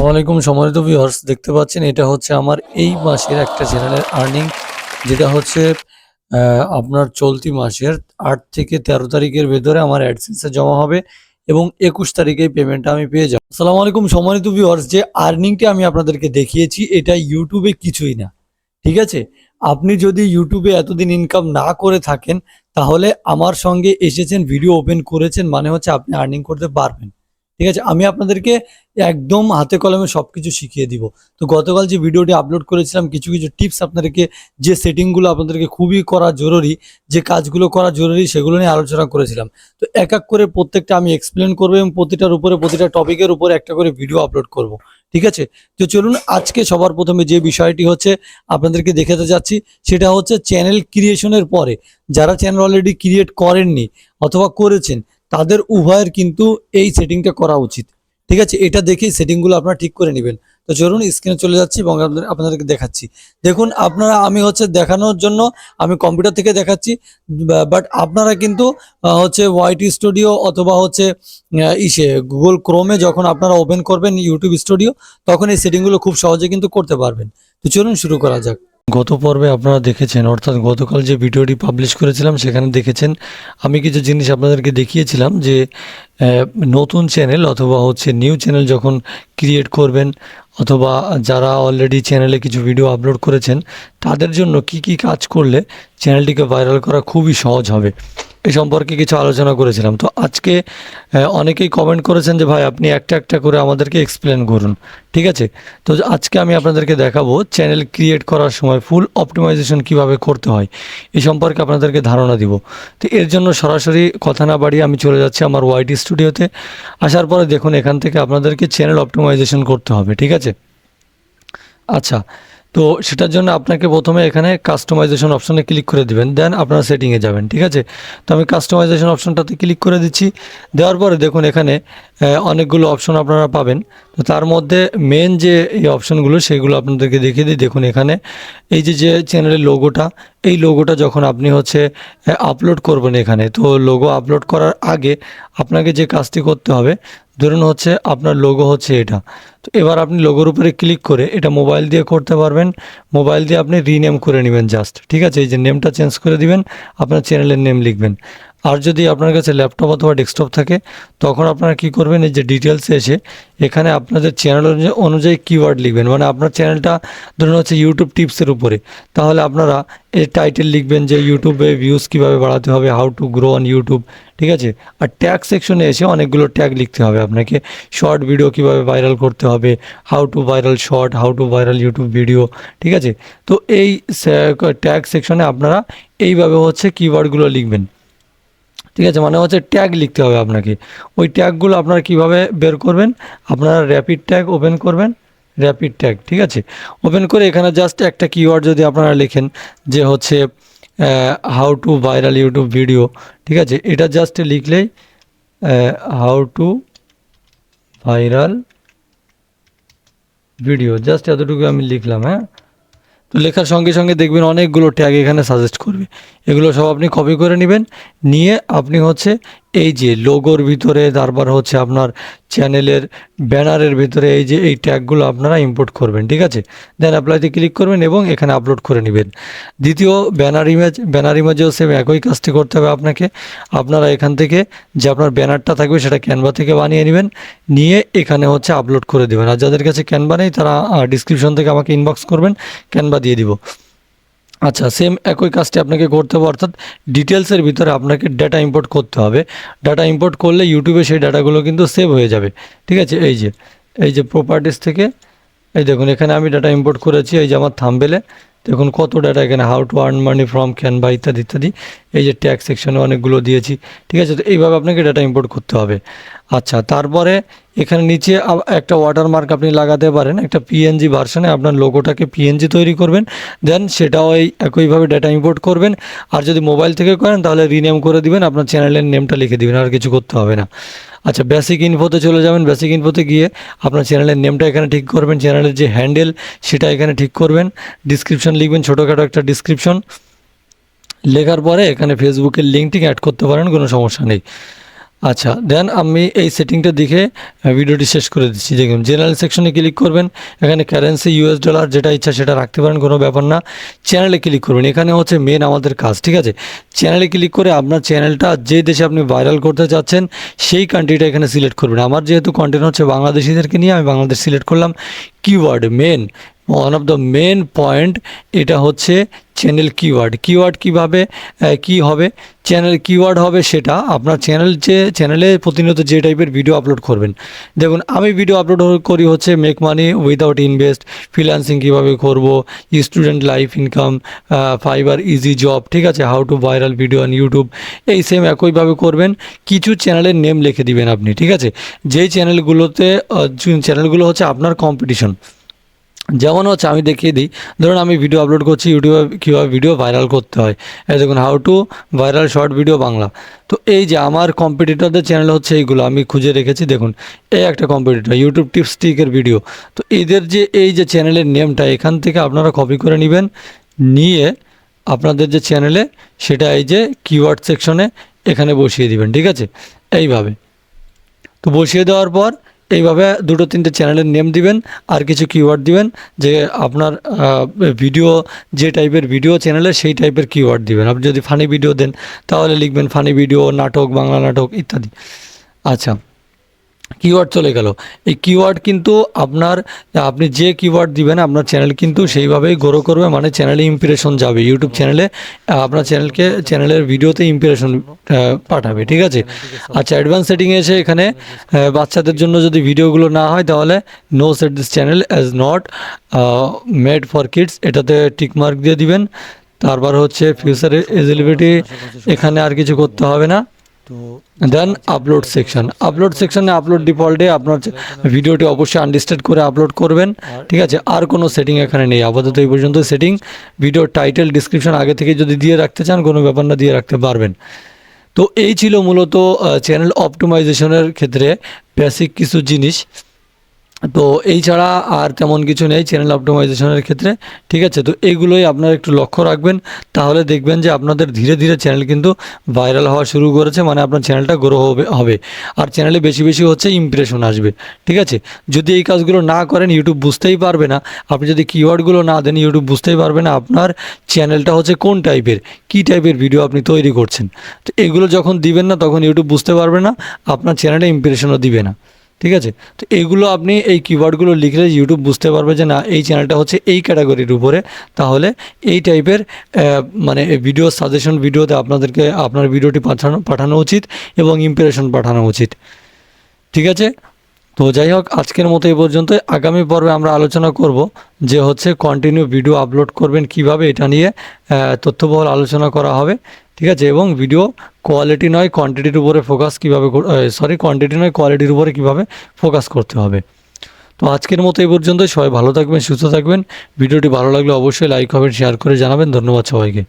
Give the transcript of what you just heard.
আসসালামু আলাইকুম সম্মানিত ভিউয়ার্স দেখতে পাচ্ছেন, এটা হচ্ছে আমার এই মাসের একটা চ্যানেলের আর্নিং যেটা হচ্ছে আপনার চলতি মাসের আট থেকে তেরো তারিখের ভেতরে আমার অ্যাডসেন্সে জমা হবে এবং একুশ তারিখে পেমেন্টটা আমি পেয়ে যাব। আসসালামু আলাইকুম সম্মানিত ভিউয়ার্স যে আর্নিংটা আমি আপনাদেরকে দেখিয়েছি, এটা ইউটিউবে কিছুই না। ঠিক আছে? আপনি যদি ইউটিউবে এতদিন ইনকাম না করে থাকেন, তাহলে আমার সঙ্গে এসেছেন ভিডিও ওপেন করেছেন মানে হচ্ছে আপনি আর্নিং করতে পারবেন। ঠিক আছে? আমি আপনাদেরকে একদম হাতে কলমে সব কিছু শিখিয়ে দিব। তো গতকাল যে ভিডিওটি আপলোড করেছিলাম, কিছু কিছু টিপস আপনাদেরকে, যে সেটিংগুলো আপনাদেরকে খুবই করা জরুরি, যে কাজগুলো করা জরুরি, সেগুলো নিয়ে আলোচনা করেছিলাম। তো এক এক করে প্রত্যেকটা আমি এক্সপ্লেন করব এবং প্রতিটার উপরে, প্রতিটা টপিকের উপরে একটা করে ভিডিও আপলোড করব। ঠিক আছে? তো চলুন আজকে সবার প্রথমে যে বিষয়টি হচ্ছে, আপনাদেরকে দেখাতে যাচ্ছি, সেটা হচ্ছে চ্যানেল ক্রিয়েশনের পরে। যারা চ্যানেল অলরেডি ক্রিয়েট করেননি অথবা করেছেন তাদের উভয়ের কিন্তু এই সেটিংটা করা উচিত। ঠিক আছে? এটা দেখেই সেটিংগুলো আপনারা ঠিক করে নেবেন। তো চলুন স্ক্রিনে চলে যাচ্ছি এবং আপনাদের- আপনাদেরকে দেখাচ্ছি। দেখুন, আপনারা, আমি হচ্ছে দেখানোর জন্য আমি কম্পিউটার থেকে দেখাচ্ছি বাট আপনারা কিন্তু হচ্ছে ওয়াইটি স্টুডিও অথবা হচ্ছে ইসে গুগল ক্রোমে যখন আপনারা ওপেন করবেন ইউটিউব স্টুডিও তখন এই সেটিংগুলো খুব সহজে কিন্তু করতে পারবেন। তো চলুন শুরু করা যাক। গত পর্বে আপনারা দেখেছেন, অর্থাৎ গতকাল যে ভিডিওটি পাবলিশ করেছিলাম, সেখানে দেখেছেন, আমি কিছু জিনিস আপনাদেরকে দেখিয়েছিলাম যে নতুন চ্যানেল অথবা হচ্ছে নিউ চ্যানেল যখন ক্রিয়েট করবেন, অথবা যারা অলরেডি চ্যানেলে কিছু ভিডিও আপলোড করেছেন, তাদের জন্য কি কি কাজ করলে চ্যানেলটিকে ভাইরাল করা খুবই সহজ হবে। এই সম্পর্কে কিছু আলোচনা করেছিলাম। তো আজকে অনেকেই কমেন্ট করেছেন যে, ভাই, আপনি একটা একটা করে আমাদেরকে এক্সপ্লেন করুন। ঠিক আছে? তো আজকে আমি আপনাদেরকে দেখাবো চ্যানেল ক্রিয়েট করার সময় ফুল অপটিমাইজেশন কীভাবে করতে হয় এই সম্পর্কে আপনাদেরকে ধারণা দিব। তো এর জন্য সরাসরি কথা না বাড়িয়ে আমি চলে যাচ্ছি আমার ওয়াইটি স্টুডিওতে আসার পরে দেখুন, এখান থেকে আপনাদেরকে চ্যানেল অপটিমাইজেশন করতে হবে, ঠিক আছে? আচ্ছা তো সেটার জন্য আপনাকে প্রথমে এখানে কাস্টমাইজেশন অপশনে ক্লিক করে দিবেন দেন আপনারা সেটিংয়ে যাবেন, ঠিক আছে? তো আমি কাস্টমাইজেশন অপশনটাতে ক্লিক করে দিচ্ছি, দেওয়ার পরে দেখুন এখানে অনেকগুলো অপশন আপনারা পাবেন। তো তার মধ্যে মেন যে এই অপশনগুলো সেগুলো আপনাদেরকে দেখিয়ে দিই। দেখুন এখানে, এই যে যে চ্যানেলের লোগোটা এই লোগোটা যখন আপনি হচ্ছে আপলোড করবেন এখানে, তো লোগো আপলোড করার আগে আপনাকে যে কাজটি করতে হবে ধরুন হচ্ছে আপনার লোগো হচ্ছে এটা। তো এবার আপনি লোগোর উপরে ক্লিক করে এটা মোবাইল দিয়ে করতে পারবেন। মোবাইল দিয়ে আপনি রিনেম করে নেবেন জাস্ট ঠিক আছে? এই যে নেমটা চেঞ্জ করে দিবেন, আপনার চ্যানেলের নেম লিখবেন। আর যদি আপনার কাছে ল্যাপটপ অথবা ডেস্কটপ থাকে, তখন আপনারা কি করবেন, এই যে ডিটেলসে এসে এখানে আপনাদের চ্যানেল অনুযায়ী কিওয়ার্ড লিখবেন। মানে আপনার চ্যানেলটা ধরুন হচ্ছে ইউটিউব টিপসের উপরে। তাহলে আপনারা এই টাইটেল লিখবেন যে ইউটিউবে ভিউজ কীভাবে বাড়াতে হবে how to grow on YouTube ঠিক আছে? আর ট্যাগ সেকশনে এসে অনেকগুলো ট্যাগ লিখতে হবে আপনাকে। শর্ট ভিডিও কীভাবে ভাইরাল করতে হবে how to viral short how to viral YouTube video ঠিক আছে? তো এই ট্যাগ সেকশনে আপনারা এইভাবে হচ্ছে কিওয়ার্ডগুলো লিখবেন। ঠিক আছে? মানে হচ্ছে ট্যাগ লিখতে হবে আপনাকে। ওই ট্যাগগুলো আপনারা কীভাবে বের করবেন? আপনারা র্যাপিড ট্যাগ ওপেন করবেন। র্যাপিড ট্যাগ ঠিক আছে? ওপেন করে এখানে জাস্ট একটা কিওয়ার্ড যদি আপনারা লেখেন যে হচ্ছে how to viral YouTube video ঠিক আছে? এটা জাস্ট লিখলেই how to viral video just এতটুকু আমি লিখলাম হ্যাঁ? তো লেখার সঙ্গে সঙ্গে দেখবেন অনেকগুলো ট্যাগ এখানে সাজেস্ট করবে। এগুলো সব আপনি কপি করে নেবেন। নিয়ে আপনি হচ্ছে এই যে লোগোর ভিতরে, তারপর হচ্ছে আপনার চ্যানেলের ব্যানারের ভিতরে এই যে এই ট্যাগগুলো আপনারা ইম্পোর্ট করবেন, ঠিক আছে? দেন অ্যাপ্লাইতে ক্লিক করবেন এবং এখানে আপলোড করে নেবেন। দ্বিতীয় ব্যানার ইমেজ ব্যানার ইমেজেও সেম একই কাজটি করতে হবে আপনাকে। আপনারা এখান থেকে যে আপনার ব্যানারটা থাকবে, সেটা ক্যানভা থেকে বানিয়ে নেবেন। নিয়ে এখানে হচ্ছে আপলোড করে দেবেন। আর যাদের কাছে ক্যানভা নেই, তারা ডিসক্রিপশন থেকে আমাকে ইনবক্স করবেন ক্যানভা দিয়ে দিব। আচ্ছা সেম একই কাজটি আপনাকে করতে হবে, অর্থাৎ ডিটেলসের ভিতরে আপনাকে ডাটা ইম্পোর্ট করতে হবে। ডাটা ইম্পোর্ট করলে ইউটিউবে সেই ডাটাগুলো কিন্তু সেভ হয়ে যাবে। ঠিক আছে? এই যে এই যে প্রপার্টিস থেকে, এই দেখুন, এখানে আমি ডাটা ইম্পোর্ট করেছি, এই যে আমার থাম্বেলে দেখুন, কত ডাটা এখানে how to earn money from Canva ইত্যাদি ইত্যাদি। এই যে ট্যাক্স সেকশনে অনেকগুলো দিয়েছি। ঠিক আছে? তো এইভাবে আপনাকে ডাটা ইম্পোর্ট করতে হবে। আচ্ছা তারপরে এখানে নিচে একটা ওয়াটারমার্ক আপনি লাগাতে পারেন, একটা পিএনজি ভার্সনে আপনার লোগোটাকে পিএনজি তৈরি করবেন দেন সেটাও এই একইভাবে ডাটা ইম্পোর্ট করবেন, আর যদি মোবাইল থেকে করেন তাহলে রিনেম করে দিবেন, আপনার চ্যানেলের নেমটা লিখে দিবেন, আর কিছু করতে হবে না। আচ্ছা বেসিক ইনফোতে চলে যাবেন বেসিক ইনফোতে গিয়ে আপনার চ্যানেলের নেমটা এখানে ঠিক করবেন চ্যানেলের যে হ্যান্ডেল সেটা এখানে ঠিক করবেন ডিসক্রিপশন লিখবেন, ছোটোখাটো একটা ডিসক্রিপশন লেখার পরে এখানে ফেসবুকের লিঙ্কটি অ্যাড করতে পারেন, কোনো সমস্যা নেই। আচ্ছা দেন আমি এই সেটিংটা দেখে ভিডিওটি শেষ করে দিচ্ছি। দেখুন জেনারেল সেকশনে ক্লিক করবেন, এখানে কারেন্সি ইউএস ডলার যেটা ইচ্ছা সেটা রাখতে পারেন, কোনো ব্যাপার না। চ্যানেলে ক্লিক করবেন, এখানে হচ্ছে মেন আমাদের কাজ, ঠিক আছে? চ্যানেলে ক্লিক করে আপনার চ্যানেলটা যে দেশে আপনি ভাইরাল করতে চাচ্ছেন, সেই কান্ট্রিটা এখানে সিলেক্ট করবেন। আমার যেহেতু কন্টেন্ট হচ্ছে বাংলাদেশিদেরকে নিয়ে, আমি বাংলাদেশ সিলেক্ট করলাম keyword main one of the main point এটা হচ্ছে চ্যানেল কিওয়ার্ড কিওয়ার্ড কীভাবে কি হবে? চ্যানেল কিওয়ার্ড হবে সেটা আপনার চ্যানেল যে চ্যানেলে প্রতিনিয়ত যে টাইপের ভিডিও আপলোড করবেন। দেখুন, আমি ভিডিও আপলোড করি হচ্ছে make money without invest freelancing কীভাবে করব student life income Fiverr easy job ঠিক আছে? How to viral video on YouTube এই সেম একইভাবে করবেন। কিছু চ্যানেলের নেম লিখে দিবেন আপনি, ঠিক আছে? যেই চ্যানেলগুলোতে চ্যানেলগুলো হচ্ছে আপনার কম্পিটিশন যেমন হচ্ছে আমি দেখিয়ে দিই, ধরুন আমি ভিডিও আপলোড করছি ইউটিউবে কীভাবে ভিডিও ভাইরাল করতে হয়। এই দেখুন how to viral short video Bangla. তো এই যে আমার কম্পিটিটরদের চ্যানেল হচ্ছে এইগুলো, আমি খুঁজে রেখেছি, দেখুন, এই একটা কম্পিটিটর ইউটিউব টিপস টিকের ভিডিও তো এদের যে, এই যে চ্যানেলের নেমটা এখান থেকে আপনারা কপি করে নেবেন, নিয়ে আপনাদের যে চ্যানেলে সেটা এই যে কিওয়ার্ড সেকশনে এখানে বসিয়ে দিবেন, ঠিক আছে? এইভাবে। তো বসিয়ে দেওয়ার পর এইভাবে দুটো তিনটে চ্যানেলের নেম দিবেন আর কিছু কিওয়ার্ড দিবেন, যে আপনার ভিডিও যে টাইপের ভিডিও চ্যানেলে সেই টাইপের কিওয়ার্ড দিবেন। আপনি যদি ফানি ভিডিও দেন, তাহলে লিখবেন ফানি ভিডিও নাটক, বাংলা নাটক ইত্যাদি। আচ্ছা। কিওয়ার্ড চলে গেল। এই কিওয়ার্ড কিন্তু আপনার, আপনি যে কিওয়ার্ড দিবেন, আপনার চ্যানেল কিন্তু সেইভাবেই গ্রো করবে মানে চ্যানেলে ইমপ্রেশন যাবে। ইউটিউব চ্যানেলে আপনার চ্যানেলকে চ্যানেলের ভিডিওতে ইমপ্রেশন পাঠাবে, ঠিক আছে? আচ্ছা অ্যাডভান্স সেটিংয়ে এসে এখানে বাচ্চাদের জন্য যদি ভিডিওগুলো না হয়, তাহলে no set this channel as not made for kids এটাতে টিকমার্ক দিয়ে দিবেন। তারপর হচ্ছে ফিউচার এলিজিবিলিটি এখানে আর কিছু করতে হবে না। দেন আপলোড সেকশন আপলোড সেকশনে আপলোড ডিফল্টে আপনার ভিডিওটি অবশ্যই আনডিস্টেড করে আপলোড করবেন। ঠিক আছে? আর কোনো সেটিং এখানে নেই। আপাতত এই পর্যন্ত সেটিং ভিডিও টাইটেল ডিসক্রিপশন আগে থেকে যদি দিয়ে রাখতে চান কোনো ব্যাপার না দিয়ে রাখতে পারবেন। তো এই ছিল মূলত চ্যানেল অপটিমাইজেশনের ক্ষেত্রে বেসিক কিছু জিনিস। তো এই ছাড়া আর তেমন কিছু নেই চ্যানেল অপটিমাইজেশনের ক্ষেত্রে, ঠিক আছে? তো এইগুলোই আপনারা একটু লক্ষ্য রাখবেন, তাহলে দেখবেন যে আপনাদের ধীরে ধীরে চ্যানেল কিন্তু ভাইরাল হওয়া শুরু করেছে মানে আপনার চ্যানেলটা গ্রো হবে হবে। আর চ্যানেলে বেশি বেশি হচ্ছে ইমপ্রেশন আসবে, ঠিক আছে? যদি এই কাজগুলো না করেন ইউটিউব বুঝতেই পারবে না। আপনি যদি কিওয়ার্ডগুলো না দেন ইউটিউব বুঝতেই পারবে না আপনার চ্যানেলটা হচ্ছে কোন টাইপের কী টাইপের ভিডিও আপনি তৈরি করছেন। তো এগুলো যখন দিবেন না, তখন ইউটিউব বুঝতে পারবে না, আপনার চ্যানেলে ইমপ্রেশনও দিবে না। ঠিক আছে? তো এগুলো আপনি এই কিওয়ার্ডগুলো লিখলে ইউটিউব বুঝতে পারবে যে না, এই চ্যানেলটা হচ্ছে এই ক্যাটাগরির উপরে। তাহলে এই টাইপের মানে ভিডিও সাজেশন ভিডিওতে আপনাদেরকে আপনার ভিডিওটি পাঠানো পাঠানো উচিত এবং ইমপ্রেশন পাঠানো উচিত। ঠিক আছে? তো যাই হোক, আজকের মতো এই পর্যন্ত আগামী পর্বে আমরা আলোচনা করব যে হচ্ছে কন্টিনিউ ভিডিও আপলোড করবেন কীভাবে এটা নিয়ে তথ্যবহুল আলোচনা করা হবে। ঠিক আছে, এবং ভিডিও কোয়ালিটি নয় কোয়ান্টিটির উপরে ফোকাস কীভাবে সরি কোয়ান্টিটি নয় কোয়ালিটির উপরে কীভাবে ফোকাস করতে হবে। তো আজকের মতো এই পর্যন্ত সবাই ভালো থাকবেন, সুস্থ থাকবেন। ভিডিওটি ভালো লাগলে অবশ্যই লাইক কমেন্ট শেয়ার করে জানাবেন। ধন্যবাদ সবাইকে।